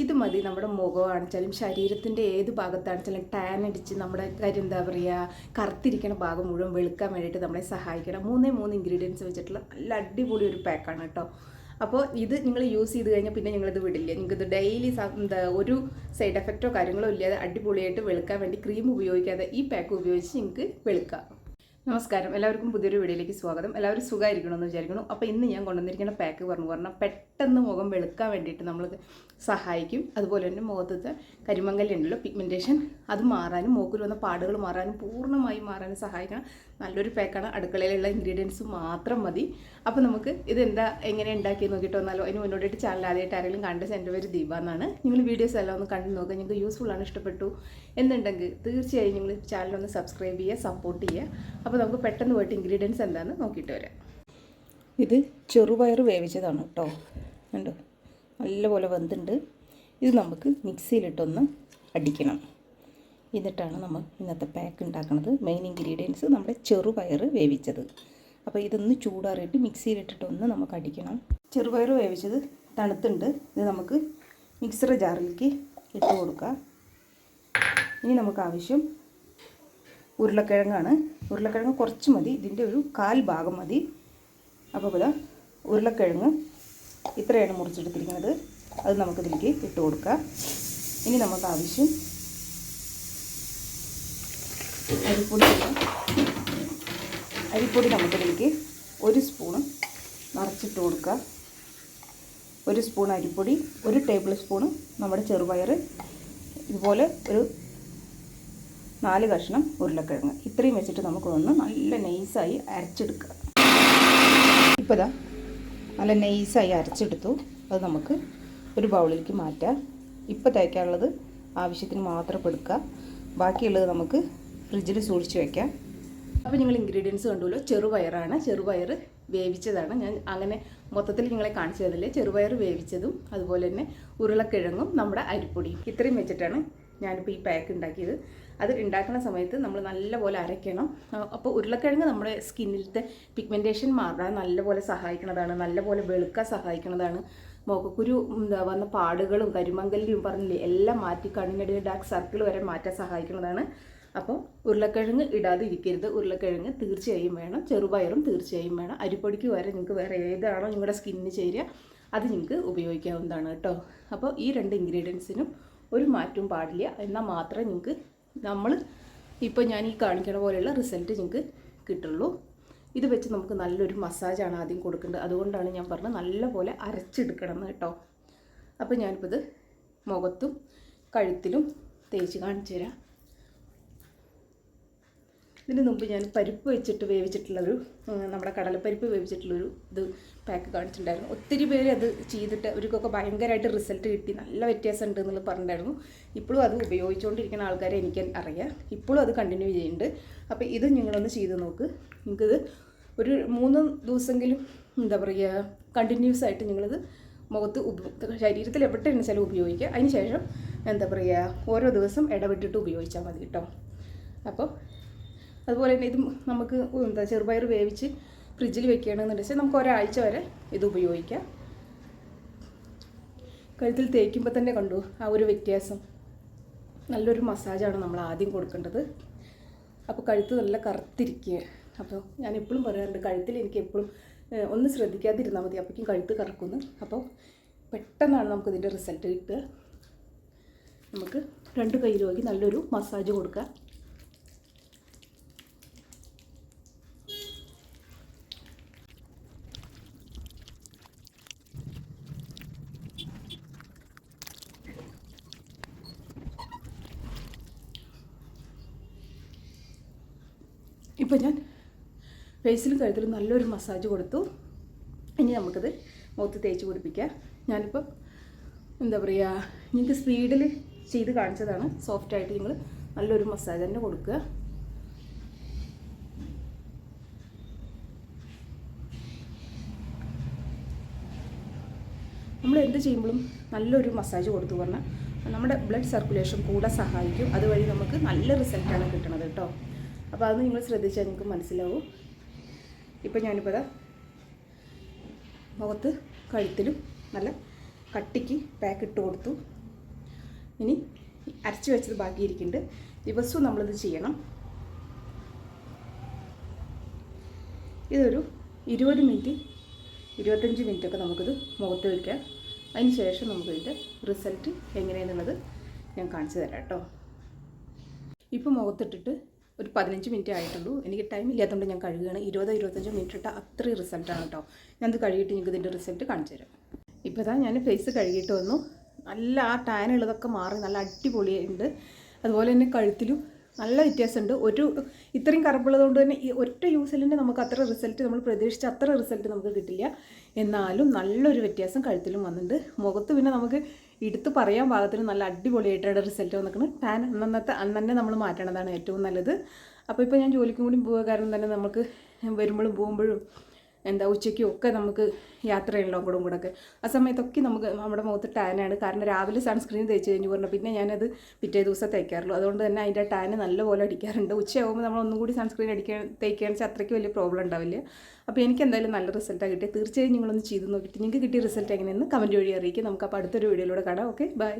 ഇത് മതി നമ്മുടെ മുഖം മുഖമാണെച്ചാലും ശരീരത്തിന്റെ ഏത് ഭാഗത്താണെച്ചാലും ടാൻ അടിച്ച് നമ്മുടെ കാര്യം എന്താ പറയുക കറുത്തിരിക്കുന്ന ഭാഗം മുഴുവൻ വെളുക്കാൻ വേണ്ടിയിട്ട് നമ്മളെ സഹായിക്കണം. മൂന്നേ മൂന്ന് ഇൻഗ്രീഡിയൻസ് വെച്ചിട്ടുള്ള നല്ല അടിപൊളി ഒരു പാക്കാണ് കേട്ടോ അപ്പോൾ ഇത് നിങ്ങൾ യൂസ് ചെയ്ത് കഴിഞ്ഞാൽ പിന്നെ നിങ്ങളിത് വിടില്ല. നിങ്ങൾക്കിത് ഡെയിലി എന്താ ഒരു സൈഡ് എഫക്റ്റോ കാര്യങ്ങളോ ഇല്ലാതെ അടിപൊളിയായിട്ട് വെളുക്കാൻ വേണ്ടി ക്രീം ഉപയോഗിക്കാതെ ഈ പാക്ക് ഉപയോഗിച്ച് നിങ്ങൾക്ക് വെളുക്കാം. നമസ്കാരം. എല്ലാവർക്കും പുതിയൊരു വീഡിയോയിലേക്ക് സ്വാഗതം. എല്ലാവരും സുഖമായിരിക്കണമെന്ന് വിചാരിക്കണം അപ്പോൾ ഇന്ന് ഞാൻ കൊണ്ടുവന്നിരിക്കുന്ന പാക്ക് പറഞ്ഞു പറഞ്ഞാൽ പെട്ടെന്ന് മുഖം വെളുക്കാൻ വേണ്ടിയിട്ട് നമ്മൾ സഹായിക്കും. അതുപോലെ തന്നെ മുഖത്തത്തെ കരിമങ്കൽ ഉണ്ടല്ലോ പിഗ്മെന്റേഷൻ അത് മാറാനും മൂക്കിൽ വന്ന പാടുകൾ മാറാനും പൂർണമായി മാറാനും സഹായിക്കണം. നല്ലൊരു പാക്കാണ്. അടുക്കളയിലുള്ള ഇൻഗ്രീഡിയൻസ് മാത്രം മതി. അപ്പോൾ നമുക്ക് ഇതെന്താ എങ്ങനെ ഉണ്ടാക്കി നോക്കിയിട്ട് വന്നാലോ. അതിന് മുന്നോട്ടായിട്ട് ചാനൽ ആദ്യമായിട്ട് ആരെങ്കിലും കണ്ട എന്റെ പേര് ദീപ എന്നാണ്. നിങ്ങൾ വീഡിയോസ് എല്ലാം ഒന്ന് കണ്ടു നോക്കുക. നിങ്ങൾക്ക് യൂസ്ഫുൾ ആണ് ഇഷ്ടപ്പെട്ടു എന്നുണ്ടെങ്കിൽ തീർച്ചയായും നിങ്ങൾ ചാനൽ ഒന്ന് സബ്സ്ക്രൈബ് ചെയ്യുക സപ്പോർട്ട് ചെയ്യുക. അപ്പോൾ നമുക്ക് പെട്ടെന്ന് പോയിട്ട് ഇൻഗ്രീഡിയൻസ് എന്താണെന്ന് നോക്കിയിട്ട് വരാം. ഇത് ചെറുപയർ വേവിച്ചതാണ് കേട്ടോ കണ്ടോ? നല്ലപോലെ വെന്തുണ്ട്. ഇത് നമുക്ക് മിക്സിയിലിട്ടൊന്ന് അടിക്കണം. എന്നിട്ടാണ് നമ്മൾ ഇന്നത്തെ പാക്ക് ഉണ്ടാക്കുന്നത് മെയിൻ ഇൻഗ്രീഡിയൻസ് നമ്മുടെ ചെറുപയർ വേവിച്ചത്. അപ്പോൾ ഇതൊന്ന് ചൂടാറിയിട്ട് മിക്സിയിലിട്ടിട്ടൊന്ന് നമുക്ക് അടിക്കണം. ചെറുപയർ വേവിച്ചത് തണുത്തുണ്ട്. ഇത് നമുക്ക് മിക്സർ ജാറിലേക്ക് ഇട്ട് കൊടുക്കാം. ഇനി നമുക്ക് ആവശ്യം ഉരുളക്കിഴങ്ങാണ്. ഉരുളക്കിഴങ്ങ് കുറച്ച് മതി. ഇതിന്റെ ഒരു കാൽ ഭാഗം മതി. അപ്പോൾ ഇതാ ഉരുളക്കിഴങ്ങ് ഇത്രയാണ് മുറിച്ചെടുത്തിരിക്കുന്നത്. അത് നമുക്കിതിലേക്ക് ഇട്ട് കൊടുക്കാം. ഇനി നമുക്ക് ആവശ്യം അരിപ്പൊടി അരിപ്പൊടി നമുക്കിതിലേക്ക് ഒരു സ്പൂണ് നിറച്ചിട്ട് കൊടുക്കുക ഒരു സ്പൂൺ അരിപ്പൊടി ഒരു ടേബിൾ സ്പൂണ് നമ്മുടെ ചെറുപയർ ഇതുപോലെ ഒരു നാല് കഷ്ണം ഉരുളക്കിഴങ്ങ്. ഇത്രയും വെച്ചിട്ട് നമുക്ക് ഒന്ന് നല്ല നൈസായി അരച്ചെടുക്കുക ഇപ്പോൾ ഇതാ നല്ല നൈസായി അരച്ചെടുത്തു. അത് നമുക്ക് ഒരു ബൗളിലേക്ക് മാറ്റാം. ഇപ്പോൾ തേക്കാനുള്ളത് ആവശ്യത്തിന് മാത്രം എടുക്കുക ബാക്കിയുള്ളത് നമുക്ക് ഫ്രിഡ്ജിൽ സൂക്ഷിച്ച് വയ്ക്കാം അപ്പോൾ നിങ്ങൾ ഇൻഗ്രീഡിയൻസ് കണ്ടുല്ലോ ചെറുപയറാണ്. ചെറുപയർ വേവിച്ചതാണ്. ഞാൻ അങ്ങനെ മൊത്തത്തിൽ നിങ്ങളെ കാണിച്ചു തന്നില്ലേ? ചെറുപയർ വേവിച്ചതും അതുപോലെ തന്നെ ഉരുളക്കിഴങ്ങും നമ്മുടെ അരിപ്പൊടിയും. ഇത്രയും വെച്ചിട്ടാണ് ഞാനിപ്പോൾ ഈ പാക്ക് ഉണ്ടാക്കിയത്. അത് ഉണ്ടാക്കുന്ന സമയത്ത് നമ്മൾ നല്ലപോലെ അരയ്ക്കണം. അപ്പോൾ ഉരുളക്കിഴങ്ങ് നമ്മുടെ സ്കിന്നിലത്തെ പിഗ്മെന്റേഷൻ മാറാൻ നല്ലപോലെ സഹായിക്കുന്നതാണ് നല്ലപോലെ വെളുക്കാൻ സഹായിക്കുന്നതാണ് മുഖക്കുരു എന്താ വന്ന പാടുകളും കരിമങ്കലിയും പറഞ്ഞില്ലേ എല്ലാം മാറ്റി കണ്ണിനടിയിൽ ഡാർക്ക് സർക്കിൾ വരെ മാറ്റാൻ സഹായിക്കുന്നതാണ് അപ്പോൾ ഉരുളക്കിഴങ്ങ് ഇടാതെ ഇരിക്കരുത്. ഉരുളക്കിഴങ്ങ് തീർച്ചയായും വേണം. ചെറുപയറും തീർച്ചയായും വേണം. അരിപ്പൊടിക്ക് വരെ നിങ്ങൾക്ക് വേറെ ഏതാണോ നിങ്ങളുടെ സ്കിന്നിന് ചേരുക അത് നിങ്ങൾക്ക് ഉപയോഗിക്കാവുന്നതാണ് കേട്ടോ. അപ്പോൾ ഈ രണ്ട് ഇൻഗ്രീഡിയൻസിനും ഒരു മാറ്റവും പാടില്ല. എന്നാൽ മാത്രമേ നിങ്ങൾക്ക് നമ്മൾ ഇപ്പോൾ ഞാൻ ഈ കാണിക്കണ പോലെയുള്ള റിസൾട്ട് നിങ്ങൾക്ക് കിട്ടുള്ളൂ. ഇത് വെച്ച് നമുക്ക് നല്ലൊരു മസാജാണ് ആദ്യം കൊടുക്കേണ്ടത്. അതുകൊണ്ടാണ് ഞാൻ പറഞ്ഞത് നല്ലപോലെ അരച്ചെടുക്കണം എന്ന് കേട്ടോ. അപ്പോൾ ഞാനിപ്പോൾ ഇത് മുഖത്തും കഴുത്തിലും തേച്ച് കാണിച്ചു തരാം ഇതിന് മുമ്പ് ഞാൻ പരിപ്പ് വെച്ചിട്ട് വേവിച്ചിട്ടുള്ളൊരു നമ്മുടെ കടലപ്പരിപ്പ് വേവിച്ചിട്ടുള്ളൊരു ഇത് പാക്ക് കാണിച്ചിട്ടുണ്ടായിരുന്നു. ഒത്തിരി പേര് അത് ചെയ്തിട്ട് അവർക്കൊക്കെ ഭയങ്കരമായിട്ട് റിസൾട്ട് കിട്ടി. നല്ല വ്യത്യാസം ഉണ്ട് എന്നുള്ളത് പറഞ്ഞിട്ടുണ്ടായിരുന്നു. ഇപ്പോഴും അത് ഉപയോഗിച്ചുകൊണ്ടിരിക്കുന്ന ആൾക്കാരെ എനിക്ക് അറിയാം. ഇപ്പോഴും അത് കണ്ടിന്യൂ ചെയ്യുന്നുണ്ട്. അപ്പോൾ ഇത് നിങ്ങളൊന്ന് ചെയ്ത് നോക്ക്. നിങ്ങൾക്കിത് ഒരു മൂന്ന് ദിവസമെങ്കിലും എന്താ പറയുക കണ്ടിന്യൂസ് ആയിട്ട് നിങ്ങളിത് മുഖത്ത് ശരീരത്തിൽ എവിടെ എണ്ണിച്ചാലും ഉപയോഗിക്കുക. അതിന് ശേഷം എന്താ പറയുക ഓരോ ദിവസം ഇടവിട്ടിട്ട് ഉപയോഗിച്ചാൽ മതി കേട്ടോ. അപ്പോൾ അതുപോലെ തന്നെ ഇത് നമുക്ക് എന്താ ചെറുപയർ വേവിച്ച് ഫ്രിഡ്ജിൽ വെക്കുകയാണെന്നുണ്ടെങ്കിൽ നമുക്ക് ഒരാഴ്ച വരെ ഇത് ഉപയോഗിക്കാം. കഴുത്തിൽ തേക്കുമ്പോൾ തന്നെ കണ്ടു ആ ഒരു വ്യത്യാസം. നല്ലൊരു മസാജാണ് നമ്മൾ ആദ്യം കൊടുക്കേണ്ടത്. അപ്പോൾ കഴുത്ത് നല്ല കറുത്തിരിക്കുക അപ്പോൾ ഞാൻ എപ്പോഴും പറയാറുണ്ട് കഴുത്തിൽ എനിക്ക് എപ്പോഴും ഒന്ന് ശ്രദ്ധിക്കാതിരുന്നാൽ മതി. അപ്പോഴേക്കും കഴുത്ത് കറക്കുന്നു. അപ്പോൾ പെട്ടെന്നാണ് നമുക്കിതിന്റെ റിസൾട്ട് കിട്ടുക. നമുക്ക് രണ്ട് കയ്യിലുമാക്കി നല്ലൊരു മസാജ് കൊടുക്കുക ഇപ്പോൾ ഞാൻ ഫേസിലും കഴുത്തിലും നല്ലൊരു മസാജ് കൊടുത്തു. ഇനി നമുക്കത് മുഖത്ത് തേച്ച് പിടിപ്പിക്കാം. ഞാനിപ്പോൾ എന്താ പറയുക നിങ്ങൾക്ക് സ്പീഡിൽ ചെയ്ത് കാണിച്ചതാണ്. സോഫ്റ്റായിട്ട് നിങ്ങൾ നല്ലൊരു മസാജ് തന്നെ കൊടുക്കുക. നമ്മൾ എന്ത് ചെയ്യുമ്പോഴും നല്ലൊരു മസാജ് കൊടുത്തു പറഞ്ഞാൽ നമ്മുടെ ബ്ലഡ് സർക്കുലേഷൻ കൂടെ സഹായിക്കും. അതുവഴി നമുക്ക് നല്ല റിസൾട്ടാണ് കിട്ടണത് കേട്ടോ അപ്പോൾ അത് നിങ്ങൾ ശ്രദ്ധിച്ചാൽ നിങ്ങൾക്ക് മനസ്സിലാവും. ഇപ്പം ഞാനിപ്പോൾ മുഖത്ത് കഴുത്തിലും നല്ല കട്ടിക്ക് പാക്ക് ഇട്ട് കൊടുത്തു. ഇനി അരച്ച് വെച്ചത് ബാക്കിയിരിക്കുന്നുണ്ട്. ദിവസവും നമ്മളിത് ചെയ്യണം. ഇതൊരു ഇരുപത് മിനിറ്റ് ഇരുപത്തഞ്ച് മിനിറ്റൊക്കെ നമുക്കിത് മുഖത്ത് വയ്ക്കാം അതിന് ശേഷം നമുക്കിതിന്റെ റിസൾട്ട് എങ്ങനെയാണെന്നുള്ളത് ഞാൻ കാണിച്ചു തരാം കേട്ടോ. ഇപ്പോൾ മുഖത്തിട്ടിട്ട് ഒരു പതിനഞ്ച് മിനിറ്റ് ആയിട്ടുള്ളൂ. എനിക്ക് ടൈം ഇല്ലാത്തതുകൊണ്ട് ഞാൻ കഴുകുകയാണ്. ഇരുപത് ഇരുപത്തഞ്ച് മിനിറ്റ് ഇട്ട അത്രയും റിസൾട്ടാണ് കേട്ടോ ഞാനത് കഴുകിയിട്ട് നിങ്ങൾക്ക് ഇതിന്റെ റിസൾട്ട് കാണിച്ചു തരാം. ഇപ്പോൾ ഇതാ ഞാൻ ഫേസ് കഴുകിയിട്ട് വന്നു. നല്ല ആ ടാൻ ഉള്ളതൊക്കെ മാറി നല്ല അടിപൊളിയുണ്ട്. അതുപോലെ തന്നെ കഴുത്തിലും നല്ല വ്യത്യാസമുണ്ട്. ഒരു ഇത്രയും കറുപ്പുള്ളത് കൊണ്ട് തന്നെ ഈ ഒറ്റ യൂസിൽ തന്നെ നമുക്ക് അത്ര റിസൾട്ട് നമ്മൾ പ്രതീക്ഷിച്ച അത്ര റിസൾട്ട് നമുക്ക് കിട്ടില്ല. എന്നാലും നല്ലൊരു വ്യത്യാസം കഴുത്തിലും വന്നിട്ടുണ്ട്. മുഖത്ത് പിന്നെ നമുക്ക് എടുത്ത് പറയാൻ പാകത്തിന് നല്ല അടിപൊളിയായിട്ടാണ് റിസൾട്ട് വന്നിരിക്കുന്നത് ടാൻ അന്നന്നത്തെ അന്ന് തന്നെ നമ്മൾ മാറ്റേണ്ടതാണ് ഏറ്റവും നല്ലത്. അപ്പോൾ ഇപ്പോൾ ഞാൻ ജോലിക്കും കൂടി പോവുക കാരണം തന്നെ നമുക്ക് വരുമ്പോഴും പോകുമ്പോഴും എന്താ ഉച്ചയ്ക്കും ഒക്കെ നമുക്ക് യാത്ര ചെയ്യണല്ലോ അങ്ങോട്ടും കൂടെ ഒക്കെ. ആ സമയത്തൊക്കെ നമുക്ക് നമ്മുടെ മുഖത്ത് ടാനാണ് കാരണം രാവിലെ സൺസ്ക്രീൻ തേച്ച് കഴിഞ്ഞ് പറഞ്ഞു. പിന്നെ ഞാനത് പിറ്റേ ദിവസം തേക്കാറുള്ളൂ. അതുകൊണ്ട് തന്നെ അതിന്റെ ടാന് നല്ലപോലെ അടിക്കാറുണ്ട്. ഉച്ചയാകുമ്പോൾ നമ്മൾ ഒന്നും കൂടി സൺസ്ക്രീൻ അടിക്കാൻ തേക്കുകയാണെന്ന് വെച്ചാൽ അത്രയ്ക്ക് വലിയ പ്രോബ്ലം ഉണ്ടാവില്ല. അപ്പോൾ എനിക്ക് എന്തായാലും നല്ല റിസൾട്ടാണ് കിട്ടിയത്. തീർച്ചയായും നിങ്ങളൊന്ന് ചെയ്ത് നോക്കിയിട്ട് നിങ്ങൾക്ക് കിട്ടിയ റിസൾട്ട് എങ്ങനെയെന്ന് കമന്റ് വഴി അറിയിക്കും നമുക്ക് അപ്പോൾ അടുത്തൊരു വീഡിയോയിലൂടെ കാണാം. Okay bye